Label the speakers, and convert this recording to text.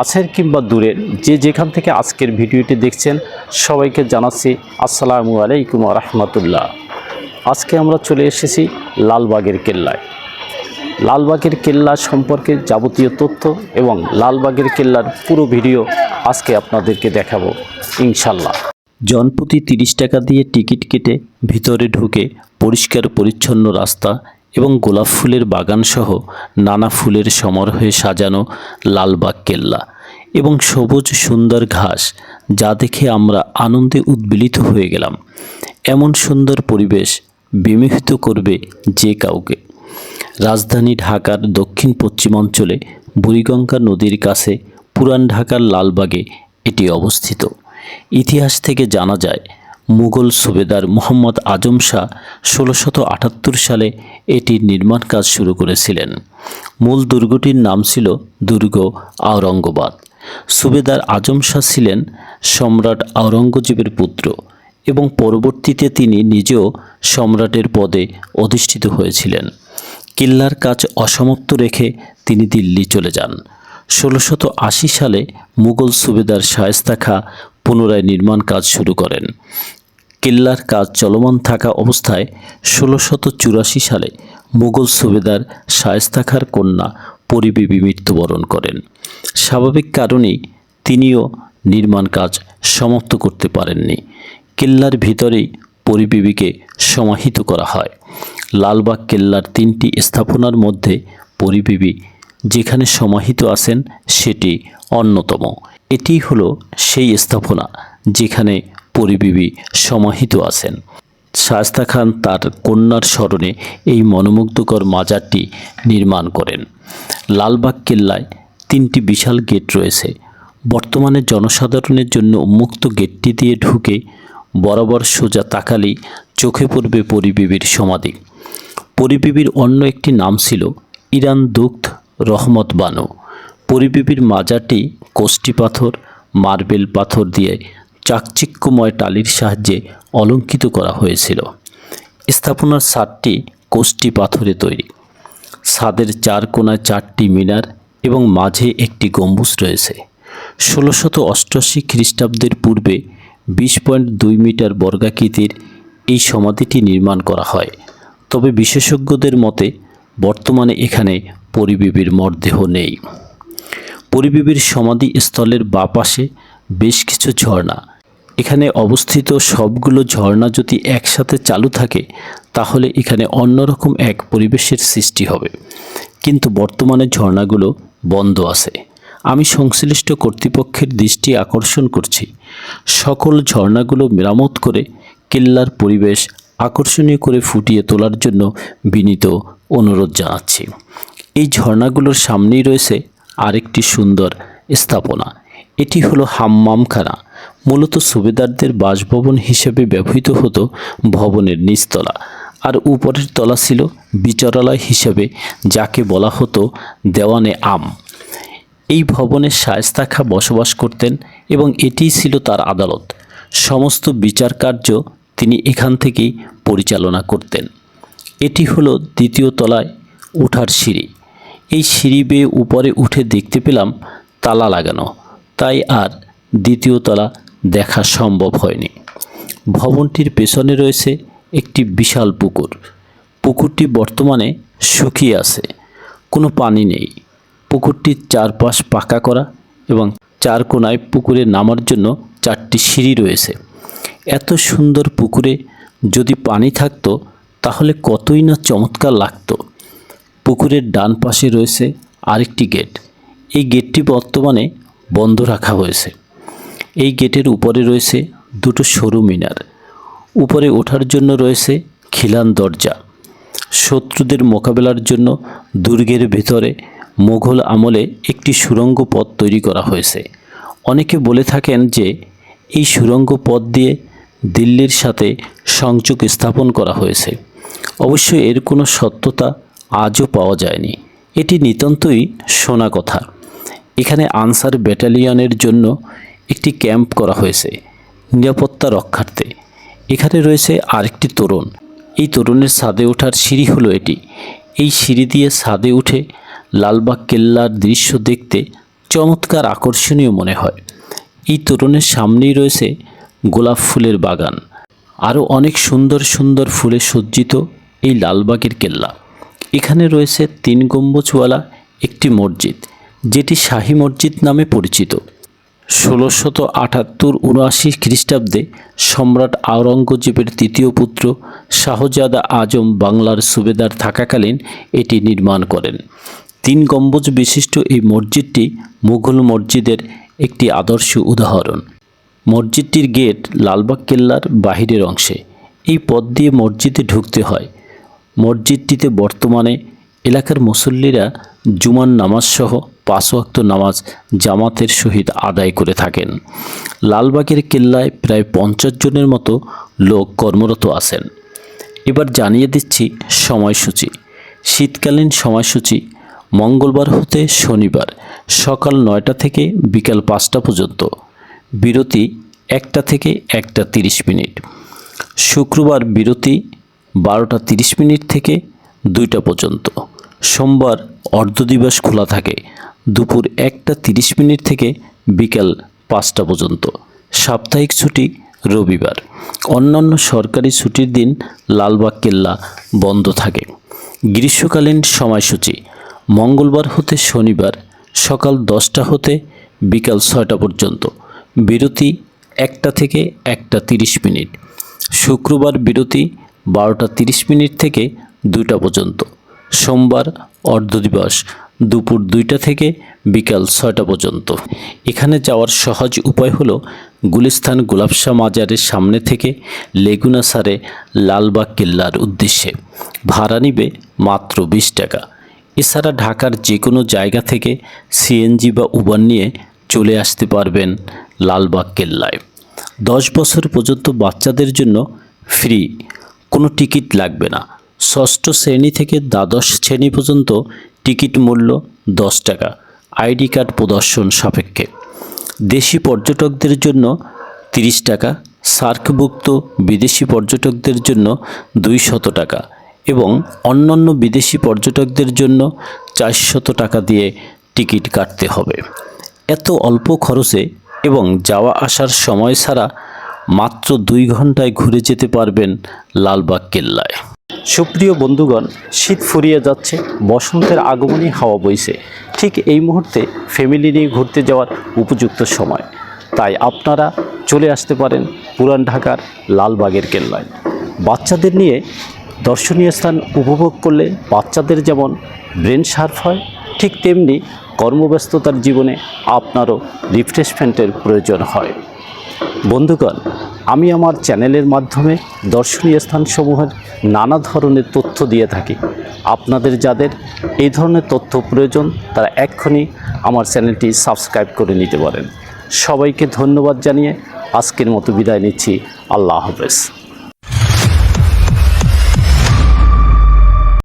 Speaker 1: কাছের কিংবা দূরের যে যেখান থেকে আজকের ভিডিওটি দেখছেন, সবাইকে জানাচ্ছি আসসালামু আলাইকুম রহমতুল্লাহ। আজকে আমরা চলে এসেছি লালবাগের কেল্লায়। লালবাগের কেল্লা সম্পর্কে যাবতীয় তথ্য এবং লালবাগের কেল্লার পুরো ভিডিও আজকে আপনাদেরকে দেখাবো ইনশাল্লাহ জনপ্রতি তিরিশ টাকা দিয়ে টিকিট কেটে ভিতরে ঢুকে পরিষ্কার পরিচ্ছন্ন রাস্তা এবং গোলাপ ফুলের বাগানসহ নানা ফুলের সমারোহে সাজানো লালবাগ কেল্লা। এবং সবুজ সুন্দর ঘাস, যা দেখে আমরা আনন্দে উদ্বেলিত হয়ে গেলাম। এমন সুন্দর পরিবেশ বিমোহিত করবে যে কাউকে। রাজধানী ঢাকার দক্ষিণ পশ্চিমাঞ্চলে বুড়িগঙ্গা নদীর কাছে পুরান ঢাকার লালবাগে এটি অবস্থিত। ইতিহাস থেকে জানা যায়, মুঘল সুবেদার মোহাম্মদ আজম শাহ ষোলোশত আটাত্তর সালে এটির নির্মাণ কাজ শুরু করেছিলেন। মূল দুর্গটির নাম ছিল দুর্গ আওরঙ্গাবাদ। সুবেদার আজম শাহ ছিলেন সম্রাট আওরঙ্গজেবের পুত্র এবং পরবর্তীতে তিনি নিজেও সম্রাটের পদে অধিষ্ঠিত হয়েছিলেন। কিল্লার কাজ অসমাপ্ত রেখে তিনি দিল্লি চলে যান। ষোলোশত আশি সালে মুঘল সুবেদার শায়েস্তা খা পুনরায় নির্মাণ কাজ শুরু করেন। কিল্লার কাজ চলমান থাকা অবস্থায় ষোলোশত চুরাশি সালে মুঘল সুবেদার শায়েস্তা খার কন্যা পরিবিবি মৃত্যুবরণ করেন। স্বাভাবিক কারণেই তিনিও নির্মাণ কাজ সমাপ্ত করতে পারেননি। কেল্লার ভিতরেই পরিবিবিকে সমাহিত করা হয়। লালবাগ কেল্লার তিনটি স্থাপনার মধ্যে পরিবিবি যেখানে সমাহিত আছেন সেটি অন্যতম। এটি হলো সেই স্থাপনা যেখানে পরিবিবি সমাহিত আছেন। শায়স্তা খান তার কন্যার স্মরণে এই মনোমুগ্ধকর মাজারটি নির্মাণ করেন। লালবাগ কেল্লায় তিনটি বিশাল গেট রয়েছে। বর্তমানে জনসাধারণের জন্য উন্মুক্ত গেটটি দিয়ে ঢুকে বরাবর সোজা তাকালি চোখে পড়বে পরিবিবির সমাধি। পরিবিবির অন্য একটি নাম ছিল ইরান দুগ্ধ রহমত বানু। পরিবিবির মাজারটি কোষ্টি পাথর, মার্বেল পাথর দিয়ে চাকচিক্যময় টালির সাহায্যে অলঙ্কিত করা হয়েছিল। স্থাপনার ছাদটি কোষ্টি পাথরে তৈরি। ছাদের চার কোনায় চারটি মিনার এবং মাঝে একটি গম্বুজ রয়েছে। ষোলোশত অষ্টআশি খ্রিস্টাব্দের পূর্বে বিশ পয়েন্ট দুই মিটার বর্গাকৃতির এই সমাধিটি নির্মাণ করা হয়। তবে বিশেষজ্ঞদের মতে, বর্তমানে এখানে পরিবিবির মরদেহ নেই। পরিবিবির সমাধি স্থলের বাঁ পাশে বেশ কিছু ঝর্ণা। এখানে অবস্থিত সবগুলো ঝর্ণা যদি একসাথে চালু থাকে তাহলে এখানে অন্যরকম এক পরিবেশের সৃষ্টি হবে। কিন্তু বর্তমানে ঝর্ণাগুলো বন্ধ আছে। আমি সংশ্লিষ্ট কর্তৃপক্ষের দৃষ্টি আকর্ষণ করছি। সকল ঝর্ণাগুলো মেরামত করে কেল্লার পরিবেশ আকর্ষণীয় করে ফুটিয়ে তোলার জন্য বিনীত অনুরোধ জানাচ্ছি। এই ঝর্ণাগুলোর সামনেই রয়েছে আরেকটি সুন্দর স্থাপনা। এটি হলো হাম্মামখানা। মূলত সুবেদারদের বাসভবন হিসেবে ব্যবহৃত হতো ভবনের নিচতলা। আর উপরের তলা ছিল বিচারালয় হিসেবে, যাকে বলা হতো দেওয়ানে আম। এই ভবনে শায়েস্তা খা বসবাস করতেন এবং এটিই ছিল তার আদালত। সমস্ত বিচার কার্য তিনি এখান থেকেই পরিচালনা করতেন। এটি হলো দ্বিতীয় তলায় ওঠার সিঁড়ি। এই সিঁড়ি বেয়ে উপরে উঠে দেখতে পেলাম তালা লাগানো। তাই আর দ্বিতীয় তলা দেখা সম্ভব হয়নি। ভবনটির পেছনে রয়েছে একটি বিশাল পুকুর। পুকুরটি বর্তমানে শুকিয়ে আছে। কোনো পানি নেই। পুকুরটির চারপাশ পাকা করা এবং চার কোনায় পুকুরে নামার জন্য চারটি সিঁড়ি রয়েছে। এত সুন্দর পুকুরে যদি পানি থাকতো, তাহলে কতই না চমৎকার লাগতো। পুকুরের ডান পাশে রয়েছে আরেকটি গেট। এই গেটটি বর্তমানে বন্ধ রাখা হয়েছে। এই গেটের উপরে রয়েছে দুটো সরু মিনার। উপরে ওঠার জন্য রয়েছে খিলান দরজা। শত্রুদের মোকাবেলার জন্য দুর্গের ভেতরে মোঘল আমলে একটি সুড়ঙ্গ পথ তৈরি করা হয়েছে। অনেকে বলে থাকেন যে, এই সুড়ঙ্গ পথ দিয়ে দিল্লির সাথে সংযোগ স্থাপন করা হয়েছে। অবশ্য এর কোনো সত্যতা আজও পাওয়া যায়নি। এটি নিতান্তই শোনা কথা। এখানে আনসার ব্যাটালিয়নের জন্য একটি ক্যাম্প করা হয়েছে নিরাপত্তা রক্ষার্থে। এখানে রয়েছে আরেকটি তোরণ। এই তোরণের ছাদে ওঠার সিঁড়ি হলো এটি। এই সিঁড়ি দিয়ে ছাদে উঠে লালবাগ কেল্লার দৃশ্য দেখতে চমৎকার আকর্ষণীয় মনে হয়। এই তরুণের সামনেই রয়েছে গোলাপ ফুলের বাগান। আরও অনেক সুন্দর সুন্দর ফুলে সজ্জিত এই লালবাগের কেল্লা। এখানে রয়েছে তিন গম্বুজওয়ালা একটি মসজিদ, যেটি শাহী মসজিদ নামে পরিচিত। ষোলোশত আটাত্তর উনআশি খ্রিস্টাব্দে সম্রাট আওরঙ্গজেবের তৃতীয় পুত্র শাহজাদা আজম বাংলার সুবেদার থাকাকালীন এটি নির্মাণ করেন। তিন গম্বুজ বিশিষ্ট এই মসজিদটি মুঘল মসজিদের একটি আদর্শ উদাহরণ। মসজিদটির গেট লালবাগ কেল্লার বাহিরের অংশে। এই পথ দিয়ে মসজিদে ঢুকতে হয়। মসজিদটিতে বর্তমানে এলাকার মুসল্লিরা জুমার নামাজ সহ পাঁচ ওয়াক্ত নামাজ জামাতের সহিত আদায় করে থাকেন। লালবাগের কেল্লায় প্রায় পঞ্চাশ জনের মতো লোক কর্মরত আছেন। এবার জানিয়ে দিচ্ছি সময়সূচি। শীতকালীন সময়সূচি মঙ্গলবার হতে শনিবার সকাল নয়টা থেকে বিকাল পাঁচটা পর্যন্ত। বিরতি একটা থেকে একটা তিরিশ মিনিট। শুক্রবার বিরতি বারোটা তিরিশ মিনিট থেকে দুইটা পর্যন্ত। সোমবার অর্ধদিবস খোলা থাকে। দুপুর একটা তিরিশ মিনিট থেকে বিকাল পাঁচটা পর্যন্ত। সাপ্তাহিক ছুটি রবিবার। অন্যান্য সরকারি ছুটির দিন লালবাগ কেল্লা বন্ধ থাকে। গ্রীষ্মকালীন সময়সূচি। মঙ্গলবার হতে শনিবার, সকাল দশটা হতে বিকাল ছয়টা পর্যন্ত। বিরতি একটা থেকে একটা তিরিশ মিনিট। শুক্রবার বিরতি বারোটা তিরিশ মিনিট থেকে দুইটা পর্যন্ত। সোমবার অর্ধদিবস দুপুর দুইটা থেকে বিকাল ছয়টা পর্যন্ত। এখানে যাওয়ার সহজ উপায় হলো গুলিস্তান গোলাপশাহ মাজারের সামনে থেকে লেগুনা সারে লালবাগ কেল্লার উদ্দেশ্যে। ভাড়া নিবে মাত্র বিশ টাকা। এছাড়া ঢাকার যে কোনো জায়গা থেকে সিএনজি বা উবার নিয়ে চলে আসতে পারবেন লালবাগ কেল্লায়। দশ বছর পর্যন্ত বাচ্চাদের জন্য ফ্রি। কোনো টিকিট লাগবে না। ষষ্ঠ শ্রেণি থেকে দ্বাদশ শ্রেণি পর্যন্ত টিকিট মূল্য দশ টাকা। আইডি কার্ড প্রদর্শন সাপেক্ষে। দেশি পর্যটকদের জন্য তিরিশ টাকা, সার্কভুক্ত বিদেশি পর্যটকদের জন্য দুইশত টাকা এবং অন্যান্য বিদেশি পর্যটকদের জন্য চারশত টাকা দিয়ে টিকিট কাটতে হবে। এত অল্প খরচে এবং যাওয়া আসার সময় ছাড়া মাত্র দুই ঘন্টায় ঘুরে যেতে পারবেন লালবাগ কেল্লায়। সুপ্রিয় বন্ধুগণ, শীত ফুরিয়ে যাচ্ছে, বসন্তের আগমনী হাওয়া বইছে। ঠিক এই মুহূর্তে ফ্যামিলি নিয়ে ঘুরতে যাওয়ার উপযুক্ত সময়। তাই আপনারা চলে আসতে পারেন পুরান ঢাকার লালবাগের কেল্লায়। বাচ্চাদের নিয়ে দর্শনীয় স্থান উপভোগ করলে বাচ্চাদের যেমন ব্রেন শার্প হয়, ঠিক তেমনি কর্মব্যস্ততার জীবনে আপনারও রিফ্রেশমেন্টের প্রয়োজন হয়। বন্ধুগণ, আমি আমার চ্যানেলের মাধ্যমে দর্শনীয় স্থানসমূহের নানা ধরনের তথ্য দিয়ে থাকি। আপনাদের যাদের এই ধরনের তথ্য প্রয়োজন, তারা এক্ষুনি আমার চ্যানেলটি সাবস্ক্রাইব করে নিতে পারেন। সবাইকে ধন্যবাদ জানিয়ে আজকের মতো বিদায় নিচ্ছি। আল্লাহ হাফেজ।